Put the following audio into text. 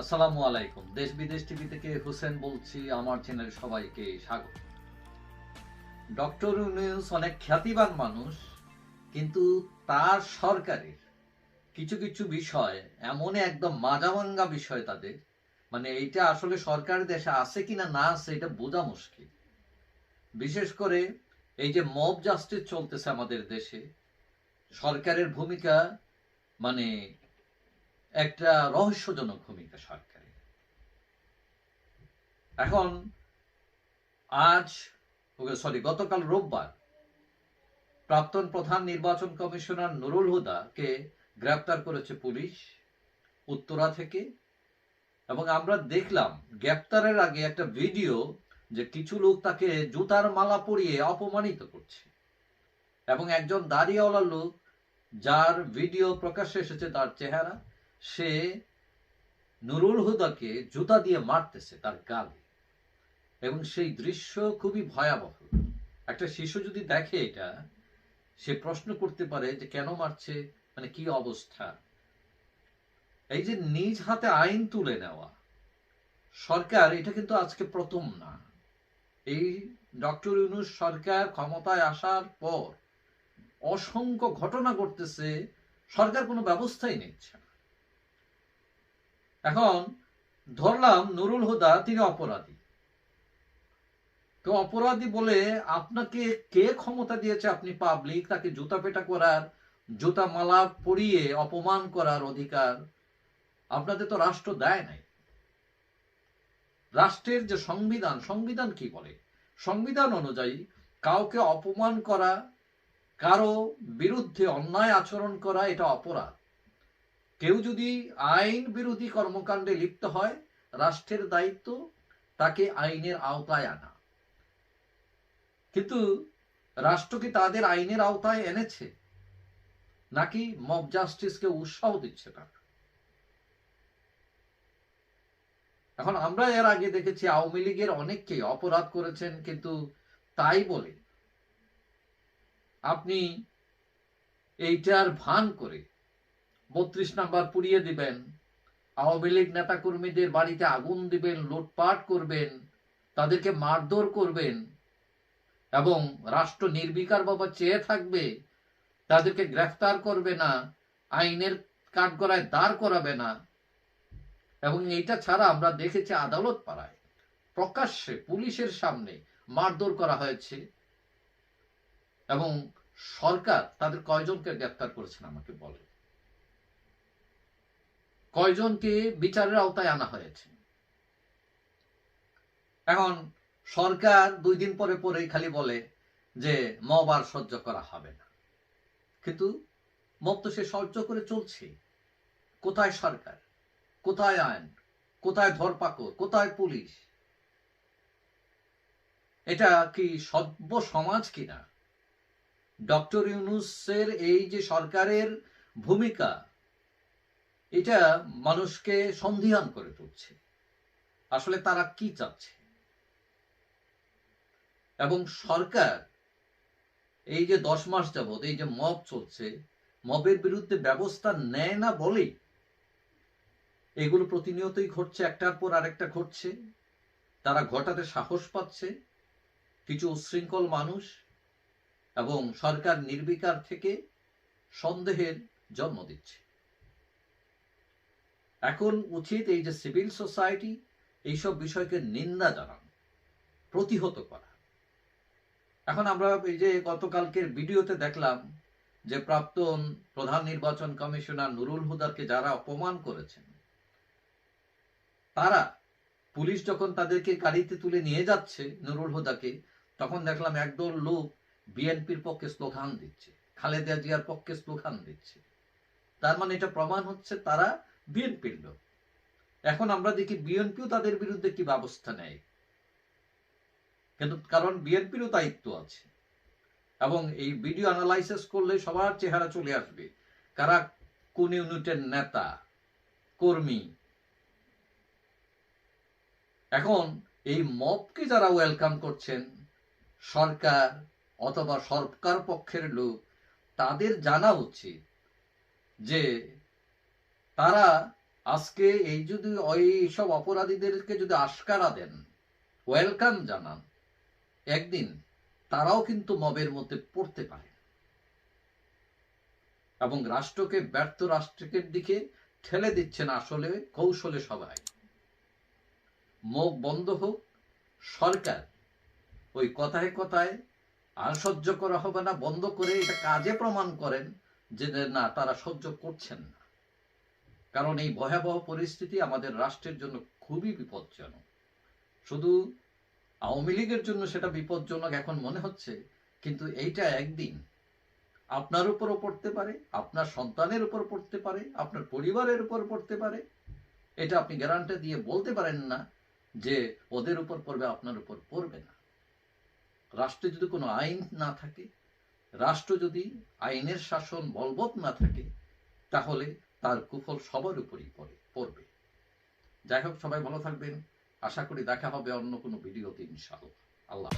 আসসালামু আলাইকুম। দেশ বিদেশ টিভি থেকে হোসেন বলছি, আমার চ্যানেলে সবাইকে স্বাগত। ডক্টর ইউনুস অনেক খ্যাতিবান মানুষ, কিন্তু তার সরকারের কিছু কিছু বিষয় এমন একদম মাজামাঙ্গা বিষয় তাদের মানে এইটা আসলে সরকার দেশে আছে কিনা না আছে এটা বোঝা মুশকিল। বিশেষ করে এই যে মব জাস্টিস চলতেছে আমাদের দেশে, সরকারের ভূমিকা মানে একটা রহস্যজনক ভূমিকা সরকারের। এখন, আজ সরি গতকাল রোববার, প্রাক্তন প্রধান নির্বাচন কমিশনার নুরুল হুদাকে গ্রেপ্তার করেছে পুলিশ, উত্তরা থেকে, এবং আমরা দেখলাম গ্রেপ্তারের আগে একটা ভিডিও যে কিছু লোক তাকে জুতার মালা পরিয়ে অপমানিত করছে। এবং একজন দাঁড়িয়েওয়ালা লোক যার ভিডিও প্রকাশ্যে এসেছে তার চেহারা সে নুরুল হুদাকে জুতা দিয়ে মারতেছে তার গালে। এবং সেই দৃশ্য খুবই ভয়াবহ। একটা শিশু যদি দেখে এটা, সে প্রশ্ন করতে পারে যে কেন মারছে মানে কি অবস্থা? এই যে নিজ হাতে আইন তুলে নেওয়া, সরকার এটা কিন্তু আজকে প্রথম না। এই ডক্টর ইউনুস সরকার ক্ষমতায় আসার পর অসংখ্য ঘটনা ঘটতেছে, সরকার কোনো ব্যবস্থাই নিচ্ছে এখন ধরলাম নুরুল হুদা তিনি অপরাধী। তো অপরাধী বলে আপনাকে কে ক্ষমতা দিয়েছে আপনি পাবলিক তাকে জুতা পেটা করার, জুতা মালা পরিয়ে অপমান করার অধিকার আপনাদের তো রাষ্ট্র দেয় নাই। রাষ্ট্রের যে সংবিধান সংবিধান কি বলে? সংবিধান অনুযায়ী কাউকে অপমান করা, কারও বিরুদ্ধে অন্যায় আচরণ করা এটা অপরাধ। কেউ যদি আইন বিরোধী কর্মকাণ্ডে লিপ্ত হয়, রাষ্ট্রের দায়িত্ব তাকে আইনের আওতায় আনা। কিন্তু রাষ্ট্র কি তাদের আইনের আওতায় এনেছে? নাকি মব জাস্টিসকে উৎসাহ দিচ্ছে না এখন আমরা এর আগে দেখেছি, আওয়ামী লীগের অনেককেই অপরাধ করেছেন, কিন্তু তাই বলে আপনি এইটার ভান করে বত্রিশ নাম্বার পুড়িয়ে দিবেন। আওয়ামী লীগ নেতা কর্মীদের বাড়িতে আগুন দিবেন, লুটপাট করবেন, তাদেরকে মারধর করবেন এবং রাষ্ট্র নির্বিকার বাবা চেয়ে থাকবে, তাদেরকে গ্রেফতার করবে না, আইনের কাঠগড়ায় দাঁড় করাবে না। এবং এইটা ছাড়া আমরা দেখেছি আদালত পাড়ায়, প্রকাশ্যে পুলিশের সামনে মারধর করা হয়েছে এবং সরকার তাদের কয়জনকে গ্রেফতার করেছেন আমাকে বলে কয়জনকে বিচারের আওতায় আনা হয়েছে? এখন সরকার দুই দিন পরে পরেই খালি বলে যে মব আর সহ্য করা হবে না। কিন্তু মব তো সে সহ্য করে চলছে। কোথায় সরকার? কোথায় আইন? কোথায় ধরপাকড়? কোথায় পুলিশ? এটা কি সভ্য সমাজ কিনা? ডক্টর ইউনুসের এই যে সরকারের ভূমিকা এটা মানুষকে সন্ধিহান করে তুলছে। আসলে তারা কি চাচ্ছে? এবং সরকার এই যে দশ মাস যাবৎ, এই যে মব চলছে, মবের বিরুদ্ধে ব্যবস্থা নেয় না বলেই এগুলো প্রতিনিয়তই ঘটছে, একটার পর আরেকটা ঘটছে। তারা ঘটাতে সাহস পাচ্ছে, কিছু উচ্ছৃঙ্খল মানুষ এবং সরকার নির্বিকার থেকে সন্দেহের জন্ম দিচ্ছে। এখন উচিত এই যে সিভিল সোসাইটি এইসব বিষয়কে নিন্দা জানানো, প্রতিহত করা। এখন আমরা এই যে গতকালকের ভিডিওতে দেখলাম যে প্রাক্তন প্রধান নির্বাচন কমিশনার নুরুল হুদারকে যারা অপমান করেছেন, তারা পুলিশ যখন তাদেরকে গাড়িতে তুলে নিয়ে যাচ্ছে নুরুল হুদাকে, তখন দেখলাম একদল লোক বিএনপির পক্ষে স্লোগান দিচ্ছে, খালেদা জিয়ার পক্ষে স্লোগান দিচ্ছে। তার মানে এটা প্রমাণ হচ্ছে তারা বিএনপির লোক। এখন আমরা দেখি বিএনপিও তাদের বিরুদ্ধে কি ব্যবস্থা নেয়। কিন্তু কারণ বিএনপিরও দায়িত্ব আছে। এবং এই ভিডিও অ্যানালাইসিস করলে সবার চেহারা চলে আসবে। কারা কোন ইউনিটের নেতা, কর্মী? এখন এই মবকে যারা ওয়েলকাম করছেন, সরকার অথবা সরকার পক্ষের লোক, তাদের জানা উচিত যে তারা আজকে এই যদি ওই সব অপরাধীদেরকে যদি আশকারা দেন, ওয়েলকাম জানান। একদিন তারাও কিন্তু মবের মধ্যে পড়তে পারে। এবং রাষ্ট্রকে, ব্যর্থ রাষ্ট্রের দিকে ঠেলে দিচ্ছেন আসলে কৌশলে সবাই। মুখ বন্ধ হোক, সরকার ওই কথায় কথায় আর সহ্য করা হবে না, বন্ধ করে এটা কাজে প্রমাণ করেন যে না, তারা সহ্য করছেন না। কারণ এই ভয়াবহ পরিস্থিতি আমাদের রাষ্ট্রের জন্য খুবই বিপজ্জনক। শুধু আওয়ামী লীগের জন্য সেটা বিপজ্জনক এখন মনে হচ্ছে, কিন্তু এইটা একদিন আপনার উপরও পড়তে পারে, আপনার সন্তানের উপর পড়তে পারে, আপনার পরিবারের উপর পড়তে পারে। এটা আপনি গ্যারান্টি দিয়ে বলতে পারেন না যে ওদের উপর পড়বে, আপনার উপর পড়বে না। রাষ্ট্রে যদি কোনো আইন না থাকে, রাষ্ট্র যদি আইনের শাসন বলবৎ না থাকে, তাহলে তার কুফল সবার উপরই পড়ে, পড়বে। যাই হোক, সবাই ভালো থাকবেন। আশা করি দেখা হবে অন্য কোনো ভিডিওতে, ইনশাআল্লাহ। আল্লাহ।